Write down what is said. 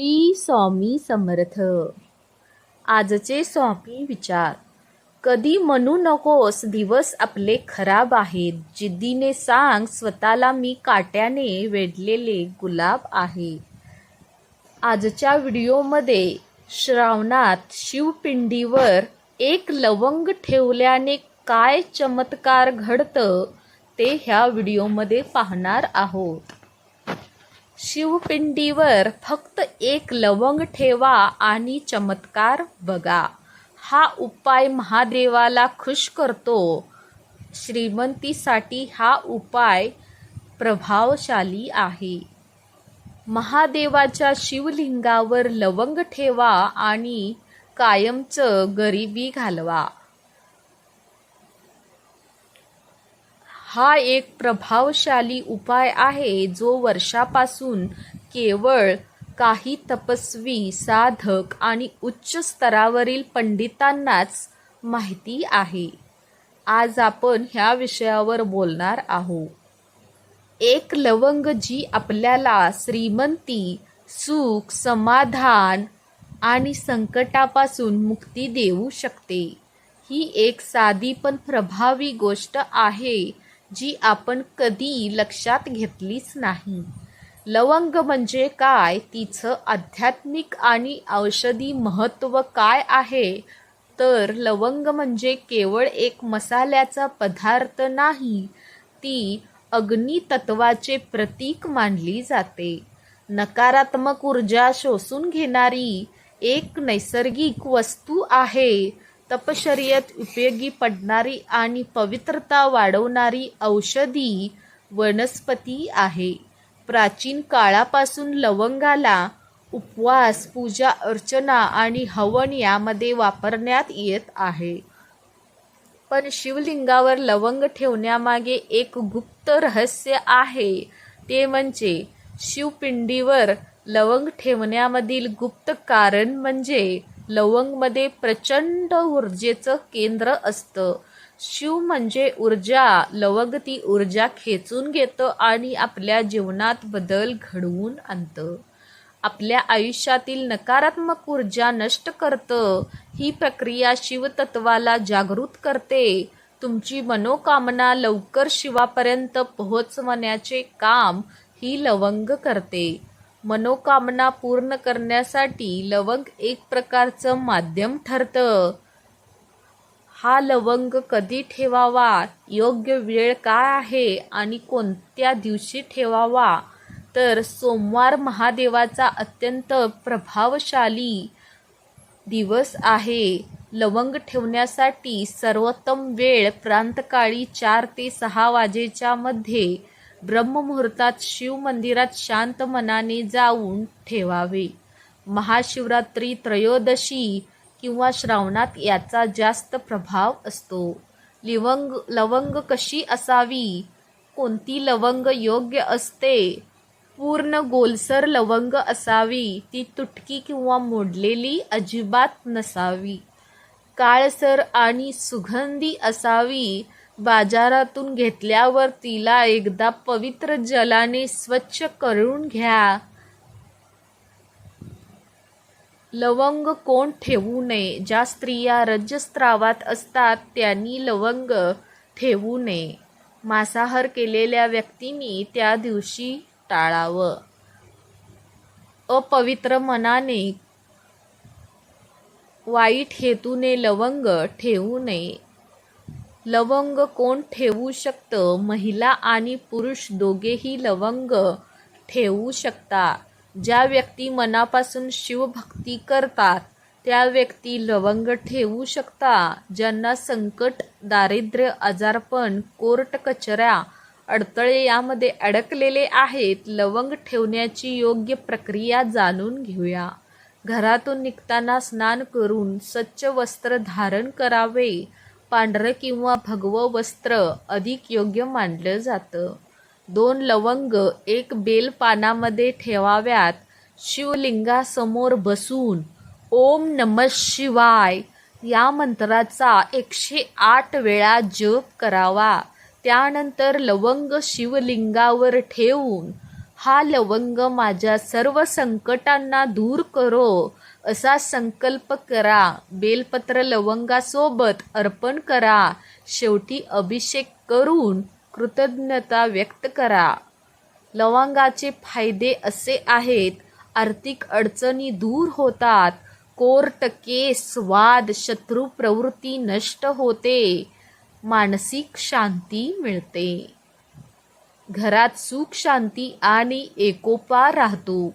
श्री स्वामी समर्थ. आजचे स्वामी विचार. कधी म्हणू नकोस दिवस आपले खराब आहेत. जिद्दीने सांग स्वतःला मी काट्याने वेढलेले गुलाब आहे. आजच्या व्हिडिओमध्ये श्रावणात शिवपिंडीवर एक लवंग ठेवल्याने काय चमत्कार घडतं ते ह्या व्हिडिओमध्ये पाहणार आहोत. शिवपिंडीवर फक्त एक लवंग ठेवा आणि चमत्कार बघा. हा उपाय महादेवाला खुश करतो. श्रीमंतीसाठी हा उपाय प्रभावशाली आहे. महादेवाच्या शिवलिंगावर लवंग ठेवा आणि कायमचं गरिबी घालवा. हा एक प्रभावशाली उपाय आहे जो वर्षापासून केवळ काही तपस्वी साधक आणि उच्च स्तरावरील पंडितांनाच माहिती आहे. आज आपण ह्या विषयावर बोलणार आहोत. एक लवंग जी आपल्याला श्रीमंती सुख समाधान आणि संकटापासून मुक्ती देऊ शकते. ही एक साधी पण प्रभावी गोष्ट आहे. जी आपण कधी लक्षात घेतलीच नाही. लवंग म्हणजे काय? तिचं आध्यात्मिक आणि औषधी महत्त्व काय आहे? तर लवंग म्हणजे केवळ एक मसाल्याचा पदार्थ नाही ती अग्नितत्वाचे प्रतीक मानली जाते. नकारात्मक ऊर्जा शोषून घेणारी एक नैसर्गिक वस्तू आहे. तपशर्यत उपयोगी पडणारी आणि पवित्रता वाढवणारी औषधी वनस्पती आहे. प्राचीन काळापासून लवंगाला उपवास पूजा अर्चना आणि हवन यामध्ये वापरण्यात येत आहे. पण शिवलिंगावर लवंग ठेवण्यामागे एक गुप्त रहस्य आहे. ते म्हणजे शिवपिंडीवर लवंग ठेवण्यामधील गुप्त कारण म्हणजे लवंगमध्ये प्रचंड ऊर्जेचं केंद्र असतं. शिव म्हणजे ऊर्जा लवंग ती ऊर्जा खेचून घेतं आणि आपल्या जीवनात बदल घडवून आणतं. आपल्या आयुष्यातील नकारात्मक ऊर्जा नष्ट करतं. ही प्रक्रिया शिवतत्वाला जागृत करते. तुमची मनोकामना लवकर शिवापर्यंत पोहोचवण्याचे काम ही लवंग करते. मनोकामना पूर्ण करण्यासाठी लवंग एक प्रकारचं माध्यम ठरतं. हा लवंग कधी ठेवावा? योग्य वेळ काय आहे? आणि कोणत्या दिवशी ठेवावा? तर सोमवार महादेवाचा अत्यंत प्रभावशाली दिवस आहे. लवंग ठेवण्यासाठी सर्वोत्तम वेळ प्रांतकाळी चार ते सहा वाजेच्या मध्ये ब्रह्ममुहूर्तात शिव मंदिरात शांत मनाने जाऊन ठेवावे. महाशिवरात्री त्रयोदशी किंवा श्रावणात याचा जास्त प्रभाव असतो. लिवंग लवंग कशी असावी? कोणती लवंग योग्य असते? पूर्ण गोलसर लवंग असावी ती तुटकी किंवा मोडलेली अजिबात नसावी. काळसर आणि सुगंधी असावी बाजारातून घेतल्यावर तिला एकदा पवित्र जलाने स्वच्छ करून घ्या. लवंग कोण ठेवू नये? ज्या स्त्रिया रजस्त्रावात असतात त्यांनी लवंग ठेवू नये. मांसाहार केलेल्या व्यक्तींनी त्या दिवशी टाळावं. अपवित्र मनाने वाईट हेतूने लवंग ठेवू नये. लवंग कोण ठेवू शकतं? महिला आणि पुरुष दोघेही लवंग ठेवू शकता ज्या व्यक्ती मनापासून शिवभक्ती करतात त्या व्यक्ती लवंग ठेवू शकता ज्यांना संकट दारिद्र्य आजारपण कोर्ट कचऱ्या अडथळे यामध्ये अडकलेले आहेत लवंग ठेवण्याची योग्य प्रक्रिया जाणून घेऊया. घरातून निघताना स्नान करून स्वच्छ वस्त्र धारण करावे. पांढरं किंवा भगवं वस्त्र अधिक योग्य मानलं जातं. दोन लवंग एक बेल पानामध्ये ठेवाव्यात शिवलिंगासमोर बसून ओम नम शिवाय या मंत्राचा एकशे आठ वेळा जप करावा. त्यानंतर लवंग शिवलिंगावर ठेवून हा लवंग माझ्या सर्व संकटांना दूर करो असा संकल्प करा. बेलपत्र लवंगासोबत अर्पण करा. शेवटी अभिषेक करून कृतज्ञता व्यक्त करा. लवंगाचे फायदे असे आहेत आर्थिक अडचणी दूर होतात. कोर्ट केस वाद शत्रू प्रवृत्ती नष्ट होते. मानसिक शांती मिळते. घरात सुख शांती आणि एकोपा राहतो.